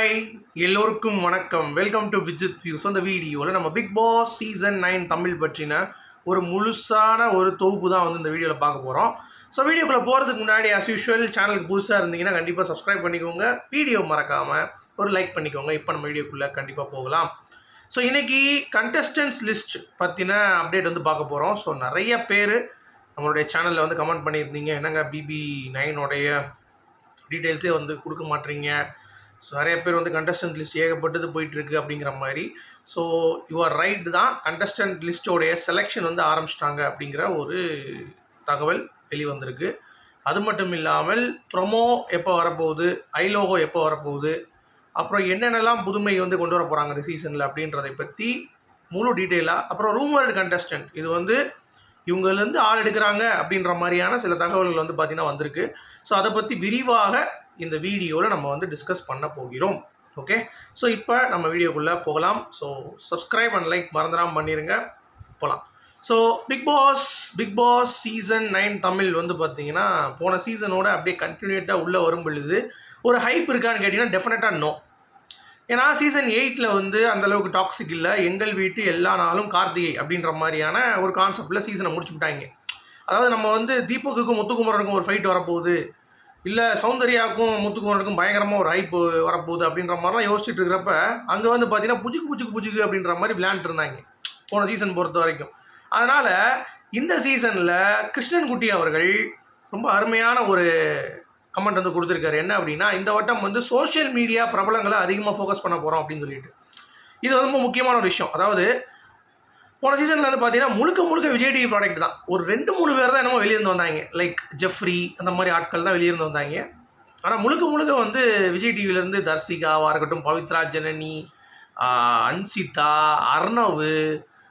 Hi எல்லோருக்கும் வணக்கம். Welcome to Vijith views அந்த வீடியோவில் நம்ம Bigg Boss season nine Tamil பற்றின ஒரு முழுசான ஒரு தொகுப்பு தான் வந்து இந்த வீடியோவில் பார்க்க போகிறோம் ஸோ வீடியோக்குள்ளே போகிறதுக்கு முன்னாடி அஸ் யூஷுவல் சேனலுக்கு புதுசாக இருந்தீங்கன்னா கண்டிப்பாக சப்ஸ்கிரைப் பண்ணிக்கோங்க. வீடியோ மறக்காமல் ஒரு லைக் பண்ணிக்கோங்க. இப்போ நம்ம வீடியோக்குள்ளே கண்டிப்பாக போகலாம். ஸோ இன்றைக்கி கண்டஸ்டன்ஸ் லிஸ்ட் பற்றின அப்டேட் வந்து பார்க்க போகிறோம் ஸோ நிறைய பேர் நம்மளுடைய சேனலில் வந்து கமெண்ட் பண்ணியிருந்தீங்க. என்னங்க பிபி நைனோடைய டீட்டெயில்ஸே வந்து கொடுக்க மாட்டீங்க. ஸோ நிறைய பேர் வந்து கண்டஸ்டன்ட் லிஸ்ட் ஏகப்பட்டது போயிட்டுருக்கு அப்படிங்கிற மாதிரி. ஸோ யுவர் ரைட் தான். கண்டஸ்டன்ட் லிஸ்ட்டோடைய செலெக்ஷன் வந்து ஆரம்பிச்சிட்டாங்க அப்படிங்கிற ஒரு தகவல் வெளிவந்திருக்கு. அது மட்டும் இல்லாமல் ப்ரொமோ எப்போ வரப்போகுது ஐலோகோ எப்போ வரப்போகுது அப்புறம் என்னென்னலாம் புதுமை வந்து கொண்டு வர போகிறாங்க இந்த சீசனில் அப்படின்றதை பற்றி முழு டீட்டெயிலாக அப்புறம் ரூமர்டு கண்டஸ்டன்ட் இது வந்து இவங்கலேருந்து ஆள் எடுக்கிறாங்க அப்படின்ற மாதிரியான சில தகவல்கள் வந்து பார்த்திங்கன்னா வந்திருக்கு. ஸோ அதை பற்றி விரிவாக இந்த வீடியோவில் நம்ம வந்து டிஸ்கஸ் பண்ண போகிறோம். ஓகே ஸோ இப்போ நம்ம வீடியோக்குள்ளே போகலாம். ஸோ சப்ஸ்கிரைப் அண்ட் லைக் மறந்துடாமல் பண்ணிடுங்க போகலாம் so Bigg Boss Bigg Boss season nine Tamil வந்து பார்த்தீங்கன்னா போன சீசனோட அப்படியே கண்டினியூட்டாக உள்ளே வரும் பொழுது ஒரு ஹைப் இருக்கான்னு கேட்டிங்கன்னா டெஃபினட்டாக நோ ஏன்னா சீசன் எயிட்டில் வந்து அந்தளவுக்கு டாக்ஸிக் இல்லை. எங்கள் வீட்டு எல்லா நாளும் கார்த்திகை அப்படின்ற மாதிரியான ஒரு கான்செப்டில் சீசனை முடிச்சு விட்டாங்க. அதாவது நம்ம வந்து தீபக்குக்கும் முத்துக்குமரனுக்கும் ஒரு ஃபைட் வரப்போகுது. இல்லை சௌந்தர்யாவுக்கும் முத்துக்குமரனுக்கும் பயங்கரமாக ஒரு ஹைப் வரப்போகுது அப்படின்ற மாதிரிலாம் யோசிச்சுட்டு இருக்கிறப்ப அங்கே வந்து பார்த்தீங்கன்னா புஜுக்கு புஜுக்கு புஜுக்கு அப்படின்ற மாதிரி விளையாண்டுட்டு இருந்தாங்க. போன சீசன் பொறுத்த வரைக்கும். அதனால் இந்த சீசனில் கிருஷ்ணன் குட்டி அவர்கள் ரொம்ப அருமையான ஒரு கமெண்ட் வந்து கொடுத்துருக்காரு. என்ன அப்படின்னா இந்த வட்டம் வந்து சோஷியல் மீடியா பிரபலங்களை அதிகமாக ஃபோக்கஸ் பண்ண போகிறோம் அப்படின்னு சொல்லிட்டு. இது வந்து ரொம்ப முக்கியமான ஒரு விஷயம். அதாவது போன சீசனில் வந்து பார்த்தீங்கன்னா முழுக்க முழுக்க விஜய் டிவி ப்ராடக்ட் தான். ஒரு ரெண்டு மூணு பேர் தான் என்னமோ வெளியிருந்து வந்தாங்க. லைக் ஜெஃப்ரி அந்த மாதிரி ஆட்கள் தான் வெளியிருந்து வந்தாங்க. ஆனால் முழுக்க முழுக்க வந்து விஜய் டிவிலேருந்து தர்சிகாவாக இருக்கட்டும் பவித்ரா ஜனனி அன்சிதா அர்ணவ்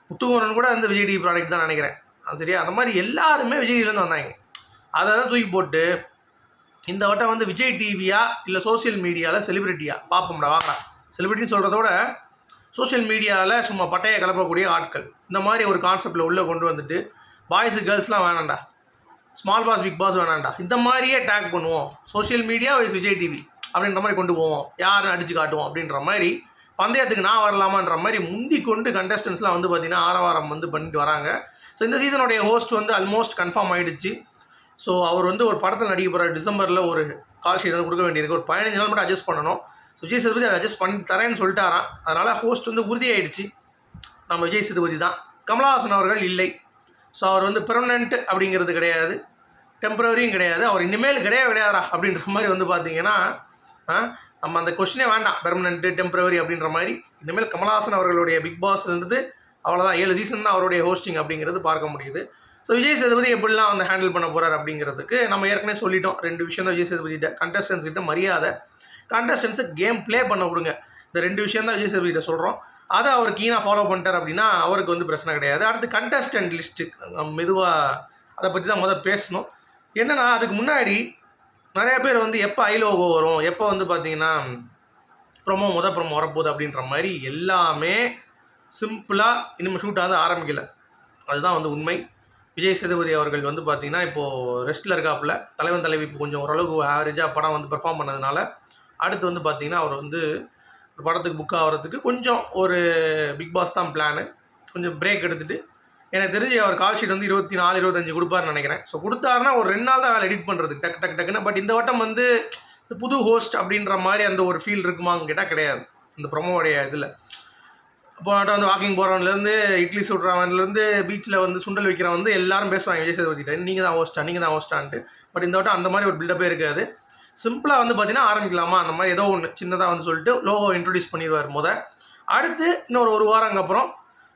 முத்துகுமரன் கூட வந்து விஜய் டிவி ப்ராடக்ட் தான் நினைக்கிறேன். சரியா? அந்த மாதிரி எல்லாருமே விஜய் டிவிலேருந்து வந்தாங்க. அதை தான் தூக்கி போட்டு இந்த வட்டம் வந்து விஜய் டிவியா இல்லை சோஷியல் மீடியாவில் செலிபிரிட்டியா பார்ப்போம்டா வாங்க. செலிபிரிட்டின்னு சொல்கிறத விட சோஷியல் மீடியாவில் சும்மா பட்டையை கலப்பக்கூடிய ஆட்கள். இந்த மாதிரி ஒரு கான்செப்டில் உள்ளே கொண்டு வந்துட்டு பாய்ஸு கேர்ள்ஸ்லாம் வேணாம்டா. ஸ்மால் பாஸ் பிக் பாஸ் வேணாண்டா இந்த மாதிரியே டேக் பண்ணுவோம். Social media wise Vijay TV அப்படின்ற மாதிரி கொண்டு போவோம். யாரும் அடித்து காட்டுவோம் அப்படின்ற மாதிரி பந்தயத்துக்கு நான் வரலாமான்ற மாதிரி முந்தி கொண்டு கண்டஸ்டன்ஸ்லாம் வந்து பார்த்திங்கன்னா ஆரவாரம் வந்து பண்ணிட்டு வராங்க. ஸோ இந்த சீசனுடைய ஹோஸ்ட் வந்து ஆல்மோஸ்ட் கன்ஃபார்ம் ஆகிடுச்சு ஸோ அவர் வந்து ஒரு படத்தில் நடிக்க போகிறார் டிசம்பரில் ஒரு கால் ஷீட் வந்து கொடுக்க வேண்டியிருக்கு. ஒரு பதினஞ்சு நாள் மட்டும் அட்ஜஸ்ட் பண்ணணும். விஜய் சேதுபதி அதை அட்ஜஸ்ட் பண்ணி தரேன்னு சொல்லிட்டாராம். அதனால் ஹோஸ்ட் வந்து உறுதியாயிடுச்சு. நம்ம விஜய் சேதுபதி தான். கமலஹாசன் அவர்கள் இல்லை. ஸோ அவர் வந்து பெர்மனண்ட் அப்படிங்கிறது கிடையாது. டெம்பரவரியும் கிடையாது. அவர் இனிமேல் கிடையாது கிடையாதா அப்படின்ற மாதிரி வந்து பார்த்தீங்கன்னா நம்ம அந்த கொஷினே வேண்டாம். பெர்மனண்ட்டு டெம்பரவரி அப்படின்ற மாதிரி. இனிமேல் கமலஹாசன் அவர்களுடைய பிக் பாஸ்ன்றது அவ்வளோதான் ஏழு சீசன் தான் அவருடைய ஹோஸ்டிங் அப்படிங்கிறது பார்க்க முடியுது. ஸோ விஜய் சேதுபதி எப்படிலாம் வந்து ஹேண்டில் பண்ண போகிறார் அப்படிங்கிறதுக்கு நம்ம ஏற்கனவே சொல்லிட்டோம். ரெண்டு விஷயம் தான் விஜய் சேதுபதி கண்டஸ்டன்ஸ் கிட்ட மரியாதை கண்டஸ்டன்ஸு கேம் ப்ளே பண்ண விடுங்க. இந்த ரெண்டு விஷயம் தான் விஜய் சேதுபதிட்ட சொல்கிறோம் அதை அவர் கீனாக ஃபாலோ பண்ணிட்டார் அப்படின்னா அவருக்கு வந்து பிரச்சனை கிடையாது. அடுத்து கண்டஸ்டன்ட் லிஸ்ட்டு மெதுவாக அதை பற்றி தான் முதல் பேசணும். என்னன்னா அதுக்கு முன்னாடி நிறைய பேர் வந்து எப்போ ஐலோகோ வரும் எப்போ வந்து பார்த்தீங்கன்னா ப்ரொமோ முத ப்ரொமோ வரப்போகுது அப்படின்ற மாதிரி எல்லாமே சிம்பிளாக இனிமேல் ஷூட் ஆக ஆரம்பிக்கல. அதுதான் வந்து உண்மை. விஜய் சேதுபதி அவர்கள் வந்து பார்த்திங்கன்னா இப்போது ரெஸ்ட்டில் இருக்காப்புல தலைவன் தலைவி இப்போ கொஞ்சம் ஓரளவுக்கு ஆவரேஜாக படம் வந்து பெர்ஃபார்ம் பண்ணதுனால அடுத்து வந்து பார்த்தீங்கன்னா அவர் வந்து ஒரு படத்துக்கு புக் ஆகிறதுக்கு கொஞ்சம் ஒரு பிக் பாஸ் தான் பிளானு கொஞ்சம் பிரேக் எடுத்துகிட்டு எனக்கு தெரிஞ்சு அவர் கால் ஷீட் வந்து இருபத்தி நாலு இருபத்தஞ்சு கொடுப்பாருன்னு நினைக்கிறேன். ஸோ கொடுத்தாருன்னா ஒரு ரெண்டு நாள் தான் வேலை எடிட் பண்ணுறதுக்கு டக்கு டக்கு டக்குன்னு. பட் இந்த வட்டம் வந்து இந்த புது ஹோஸ்ட் அப்படின்ற மாதிரி அந்த ஒரு ஃபீல் இருக்குமான்னு கேட்டால் கிடையாது. இந்த ப்ரொமோடைய இதில். இப்போ நாட்டம் வந்து வாக்கிங் போகிறவன்லேருந்து இட்லி சுடுறவன்லேருந்து பீச்சில் வந்து சுண்டல் வைக்கிறவன் வந்து எல்லாரும் பேசுவாங்க விஜய் சேதுபதி நீங்கள் தான் ஹோஸ்டா நீங்கள் தான் ஹோஸ்டான்ட்டு பட் இந்த வட்டம் அந்த மாதிரி ஒரு பில்டப்பே இருக்காது. சிம்பிளாக வந்து பார்த்தீங்கன்னா ஆரம்பிக்கலாமா? அந்த மாதிரி ஏதோ ஒன்று சின்னதாக வந்து சொல்லிட்டு லோகோ இன்ட்ரடியூஸ் பண்ணிடுவார் முத. அடுத்து இன்னொரு ஒரு வாரங்க அப்புறம்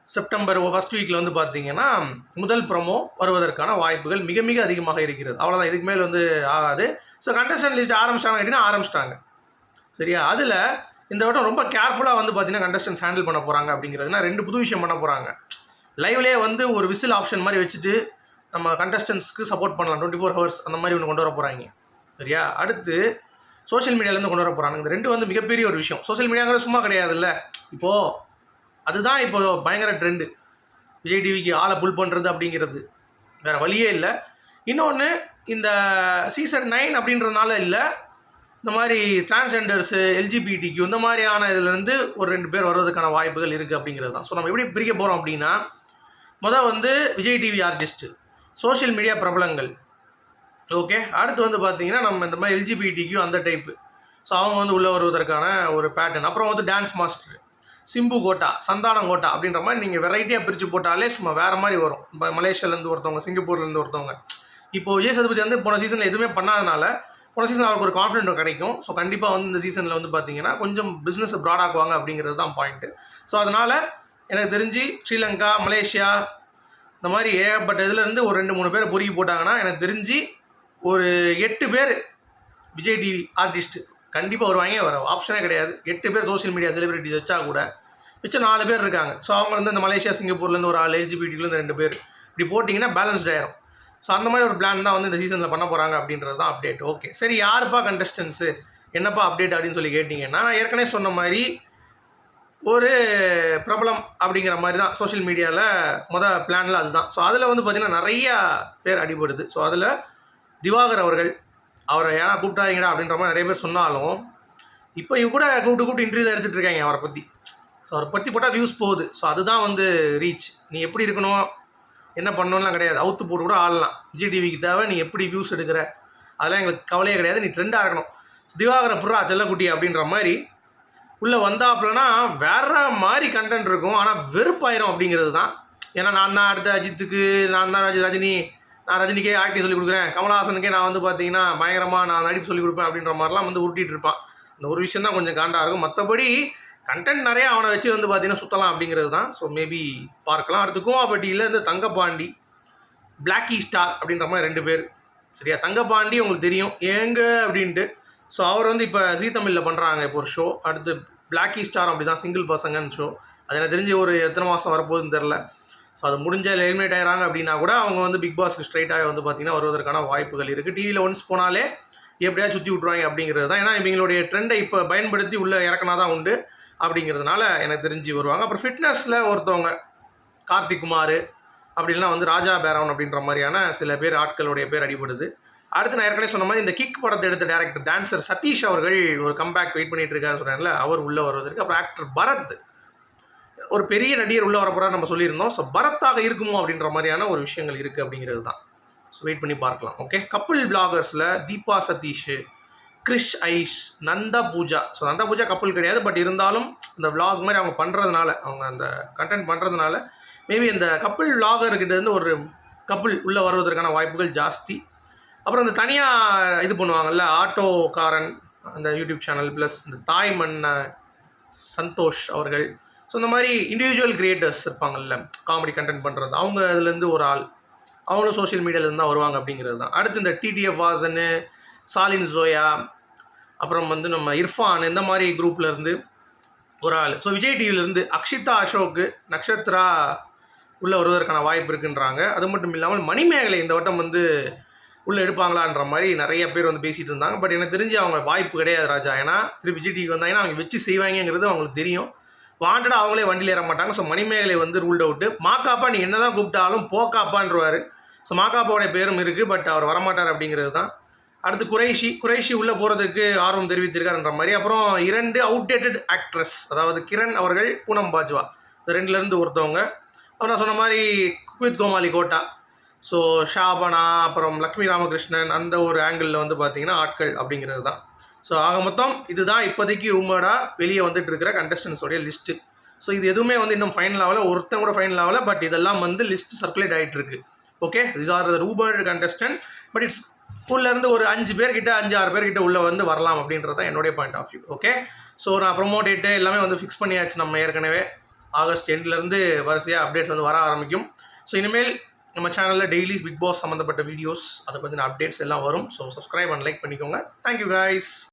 செப்டம்பர் ஃபர்ஸ்ட் வீக்கில் வந்து பார்த்தீங்கன்னா முதல் ப்ரொமோ வருவதற்கான வாய்ப்புகள் மிக மிக அதிகமாக இருக்கிறது. அவ்வளோதான் இதுக்கு மேல் வந்து ஆகாது. ஸோ கண்டஸ்டன் லிஸ்ட் ஆரம்பிச்சிட்டாங்க அப்படின்னா ஆரம்பிச்சிட்டாங்க. சரியா? அதில் இந்த வட்டம் ரொம்ப கேர்ஃபுல்லாக வந்து பார்த்தீங்கன்னா கண்டஸ்டன்ஸ் ஹேண்டில் பண்ண போகிறாங்க அப்படிங்கிறதுனா ரெண்டு புது விஷயம் பண்ண போகிறாங்க லைவ்லேயே வந்து ஒரு விசில் ஆப்ஷன் மாதிரி வச்சுட்டு நம்ம கண்டஸ்டன்ஸ்க்கு சப்போர்ட் பண்ணலாம். டுவெண்ட்டி ஃபோர் ஹவர்ஸ் அந்த மாதிரி ஒன்று கொண்டு வர போகிறாங்க சரியா? அடுத்து சோஷியல் மீடியாலேருந்து கொண்டு வர போகிறாங்க இந்த ரெண்டு வந்து மிகப்பெரிய ஒரு விஷயம். சோஷியல் மீடியாங்கிறது சும்மா கிடையாதுல்ல. இப்போது அதுதான் இப்போ பயங்கர ட்ரெண்டு விஜய் டிவிக்கு ஆளை புல் பண்ணுறது அப்படிங்கிறது. வேறு வழியே இல்லை. இன்னொன்று இந்த சீசன் நைன் அப்படின்றதுனால இல்லை. இந்த மாதிரி டிரான்ஸ்ஜெண்டர்ஸு எல்ஜிபிடிக்கு இந்த மாதிரியான இதுலேருந்து ஒரு ரெண்டு பேர் வர்றதுக்கான வாய்ப்புகள் இருக்குது அப்படிங்கிறது தான். ஸோ நம்ம எப்படி பிரிக்க போகிறோம் அப்படின்னா மொதல் வந்து Vijay TV artist social media பிரபலங்கள். ஓகே அடுத்து வந்து பார்த்தீங்கன்னா நம்ம இந்த மாதிரி எல்ஜிபிடிக்கு அந்த டைப்பு ஸோ அவங்க வந்து உள்ளே வருவதற்கான ஒரு பேட்டர்ன் அப்புறம் வந்து dance master Simbu quota Santhanam quota அப்படின்ற மாதிரி நீங்கள் வெரைட்டியாக பிரித்து போட்டாலே சும்மா வேறு மாதிரி வரும். இப்போ மலேசியாலேருந்து ஒருத்தவங்க சிங்கப்பூர்லேருந்து ஒருத்தவங்க. இப்போ விஜய் சதுபதி வந்து போன சீசனில் எதுவுமே பண்ணாதனால போன சீசன் அவருக்கு ஒரு கான்ஃபிடென்ட் கிடைக்கும். ஸோ கண்டிப்பாக வந்து இந்த சீசனில் வந்து பார்த்தீங்கன்னா கொஞ்சம் பிஸ்னஸ் ப்ராட் ஆக்குவாங்க அப்படிங்கிறது தான் பாயிண்ட்டு ஸோ அதனால் எனக்கு தெரிஞ்சு ஸ்ரீலங்கா மலேசியா இந்த மாதிரி ஏகப்பட்ட இதுலேருந்து ஒரு ரெண்டு மூணு பேர் பொறுக்கி போட்டாங்கன்னா எனக்கு தெரிஞ்சு ஒரு எட்டு பேர் விஜய் டிவி ஆர்டிஸ்ட்டு கண்டிப்பாக வருவாங்க வர ஆப்ஷனே கிடையாது. எட்டு பேர் சோஷியல் மீடியா செலிபிரிட்டிஸ் வச்சா கூட மிச்சம் நாலு பேர் இருக்காங்க. ஸோ அவங்க வந்து இந்த மலேசியா சிங்கப்பூர்லேருந்து ஒரு ஆள் எல்ஜிபிடிக்குலேருந்து ரெண்டு பேர் இப்படி போட்டிங்கன்னா பேலன்ஸ்ட் ஆயிரும். ஸோ அந்த மாதிரி ஒரு பிளான் தான் வந்து இந்த சீசனில் பண்ண போகிறாங்க அப்படின்றது தான் அப்டேட் ஓகே சரி யாருப்பா கண்டஸ்டன்ஸு என்னப்பா அப்டேட் அப்படின்னு சொல்லி கேட்டிங்கன்னா நான் ஏற்கனவே சொன்ன மாதிரி ஒரு பிரபலம் அப்படிங்கிற மாதிரி தான் சோஷியல் மீடியாவில் மொதல் பிளானில் அதுதான். ஸோ அதில் வந்து பார்த்திங்கன்னா நிறையா பேர் அடிபடுது. ஸோ அதில் திவாகர் அவர்கள். அவரை ஏன்னா கூப்பிட்டாதீங்கடா அப்படின்ற மாதிரி நிறைய பேர் சொன்னாலும் இப்போ இவங்க கூட கூப்பிட்டு கூப்பிட்டு இன்டர்வியூ தான் எடுத்துகிட்டு இருக்காங்க அவரை பற்றி ஸோ அவரை பற்றி போட்டால் வியூஸ் போகுது. ஸோ அதுதான் வந்து ரீச் நீ எப்படி இருக்கணும்? என்ன பண்ணணும்லாம் கிடையாது. அவுத்து போட்டு கூட ஆடலாம். விஜய் டிவிக்கு தேவை. நீ எப்படி வியூஸ் எடுக்கிற? அதெல்லாம் எங்களுக்கு கவலையே கிடையாது. நீ ட்ரெண்டாக இருக்கணும். திவாகர புறா செல்லக்குட்டி அப்படின்ற மாதிரி. உள்ளே வந்தாப்புலனா வேற மாதிரி கண்டென்ட் இருக்கும். ஆனால் வெறுப்பாயிரும் அப்படிங்கிறது தான். ஏன்னா நான் தான் அடுத்த அஜித்துக்கு நான் தான் ரஜினி நான் ரஜினிக்கே ஆக்டிங் சொல்லி கொடுக்குறேன். கமலஹாசனுக்கே நான் வந்து பார்த்தீங்கன்னா பயங்கரமாக நான் நடிப்பு சொல்லி கொடுப்பேன் அப்படின்ற மாதிரிலாம் வந்து உருட்டிட்டு இருப்பான். அந்த ஒரு விஷயம் தான் கொஞ்சம் காண்டாக இருக்கும். மற்றபடி கண்டென்ட் நிறையா அவனை வச்சு வந்து பார்த்தீங்கன்னா சுற்றலாம் அப்படிங்கிறது தான். ஸோ மேபி பார்க்கலாம். அடுத்து கூவாப்பட்டியில் இந்த தங்கப்பாண்டி பிளாக்கி ஸ்டார் அப்படின்ற மாதிரி ரெண்டு பேர். சரியா? தங்கப்பாண்டி உங்களுக்கு தெரியும். ஏங்க அப்படின்ட்டு. ஸோ அவர் வந்து இப்போ ஜீ தமிழில் பண்ணுறாங்க இப்போ ஒரு ஷோ அடுத்து பிளாக்கி ஸ்டார் அப்படி தான் சிங்கிள் பசங்கன்னு ஷோ அது எனக்கு தெரிஞ்சு ஒரு எத்தனை மாதம் வரப்போகுதுன்னு தெரில. ஸோ அது முடிஞ்ச எலிமினேட் ஆகிறாங்க அப்படின்னா கூட அவங்க வந்து பிக் பாஸ்க்கு ஸ்ட்ரைட்டாக வந்து பார்த்தீங்கன்னா வருவதற்கான வாய்ப்புகள் இருக்குது டிவியில் ஒன்ஸ் போனாலே எப்படியா சுற்றி விட்ருவாங்க அப்படிங்கிறது தான். ஏன்னா இவங்களுடைய ட்ரெண்டை இப்போ பயன்படுத்தி உள்ளே இறக்கினா தான் உண்டு அப்படிங்கிறதுனால எனக்கு தெரிஞ்சு வருவாங்க. அப்புறம் ஃபிட்னஸில் ஒருத்தவங்க கார்த்திக் குமார் இல்லைனா வந்து ராஜா பேரவன் அப்படின்ற மாதிரியான சில பேர் ஆட்களுடைய பேர் அடிபடுது. அடுத்து நான் ஏற்கனவே சொன்ன மாதிரி இந்த கிக் படத்தை எடுத்த டேரக்டர் டான்சர் சதீஷ் அவர்கள் ஒரு கம்பேக் வெயிட் பண்ணிட்டு இருக்காரு சொன்னார்ல அவர் உள்ளே வருவதற்கு. அப்புறம் ஆக்டர் பரத் ஒரு பெரிய நடிகர் உள்ளே வரப்போறாரு நம்ம சொல்லியிருந்தோம். ஸோ பரத்தாக இருக்குமோ அப்படின்ற மாதிரியான ஒரு விஷயங்கள் இருக்குது அப்படிங்கிறது தான் ஸோ வெயிட் பண்ணி பார்க்கலாம். ஓகே கப்புள் பிளாகர்ஸில் தீபா சதீஷ் கிரிஷ் ஐஷ் நந்தா பூஜா. ஸோ நந்தா பூஜா கப்புல் கிடையாது. பட் இருந்தாலும் இந்த விளாக் மாதிரி அவங்க பண்ணுறதுனால அவங்க அந்த கண்டென்ட் பண்ணுறதுனால மேபி இந்த கப்புல் vloggerகிட்ட ஒரு கப்புள் உள்ளே வருவதற்கான வாய்ப்புகள் ஜாஸ்தி. அப்புறம் அந்த தனியாக இது பண்ணுவாங்கல்ல ஆட்டோக்காரன் அந்த யூடியூப் சேனல் ப்ளஸ் இந்த தாய் மன்ன சந்தோஷ் அவர்கள் ஸோ இந்த மாதிரி இண்டிவிஜுவல் கிரியேட்டர்ஸ் இருப்பாங்கல்ல காமெடி கண்டென்ட் பண்ணுறது அவங்க அதுலேருந்து ஒரு ஆள் அவங்களும் சோஷியல் மீடியாவிலேருந்து தான் வருவாங்க அப்படிங்கிறது தான். அடுத்து இந்த டிடிஎஃப் வாசனு சாலின் ஜோயா அப்புறம் வந்து நம்ம இர்ஃபான் இந்த மாதிரி குரூப்லேருந்து ஒரு ஆள். ஸோ விஜய் டிவிலேருந்து அக்ஷிதா அசோக்கு நக்ஷத்ரா உள்ளே வருவதற்கான வாய்ப்பு இருக்குன்றாங்க. அது மட்டும் இல்லாமல் மணிமேகலை இந்த வட்டம் வந்து உள்ளே எடுப்பாங்களான்ற மாதிரி நிறைய பேர் வந்து பேசிகிட்டு இருந்தாங்க. பட் எனக்கு தெரிஞ்சு அவங்க வாய்ப்பு கிடையாது ராஜா. ஏன்னா திரு விஜய் டிவி வந்தாங்கன்னா அவங்க வச்சு செய்வாங்கங்கிறது அவங்களுக்கு தெரியும். வாண்டடாக அவங்களே வண்டியில் ஏற மாட்டாங்க. ஸோ மணிமேகலை வந்து ரூல்ட் அவுட்டு மாக்காப்பா நீ என்ன தான் கூப்பிட்டாலும் போக்காப்பான்றவார். ஸோ மாக்காப்பாவோட பேரும் இருக்குது பட் அவர் வரமாட்டார் அப்படிங்கிறது தான் அடுத்து குறைஷி. குறைஷி உள்ளே போகிறதுக்கு ஆர்வம் தெரிவித்திருக்காருன்ற மாதிரி. அப்புறம் இரண்டு அவுடேட்டட் ஆக்ட்ரஸ் அதாவது கிரண் அவர்கள் பூனம் பாஜ்வா. இந்த ரெண்டுலேருந்து ஒருத்தவங்க. அப்புறம் நான் சொன்ன மாதிரி குவித் கோமாளி கோட்டா. ஸோ ஷாபனா அப்புறம் லக்ஷ்மி ராமகிருஷ்ணன் அந்த ஒரு ஆங்கிளில் வந்து பார்த்தீங்கன்னா ஆட்கள் அப்படிங்கிறது தான் ஸோ ஆக மொத்தம் இதுதான் இப்போதைக்கு ரூமர்டாக வெளியே வந்துட்டு இருக்கிற கண்டஸ்டன்ஸோடைய லிஸ்ட்டு ஸோ இது எதுவுமே வந்து இன்னும் ஃபைனல் ஆகலை. ஒருத்தன் கூட ஃபைனல் ஆகலை. பட் இதெல்லாம் வந்து லிஸ்ட் சர்க்குலேட் ஆகிட்டு இருக்கு okay this are the contestant but it's இருந்து ஒரு அஞ்சு பேர்கிட்ட அஞ்சு ஆறு பேர்கிட்ட உள்ளே வந்து வரலாம் அப்படின்றது தான் என்னுடைய point of view okay so நான் ப்ரொமோ டேட்டு எல்லாமே வந்து ஃபிக்ஸ் பண்ணியாச்சு நம்ம ஏற்கனவே. ஆகஸ்ட் எண்ட்லேருந்து வரிசையாக அப்டேட்ஸ் வந்து வர ஆரம்பிக்கும். ஸோ இனிமேல் நம்ம சேனலில் டெய்லி பிக் பாஸ் சம்மந்தப்பட்ட வீடியோஸ் அதை பற்றின அப்டேட்ஸ் எல்லாம் வரும். ஸோ சப்ஸ்கிரைப் அண்ட் லைக் பண்ணிக்கோங்க. Thank you guys.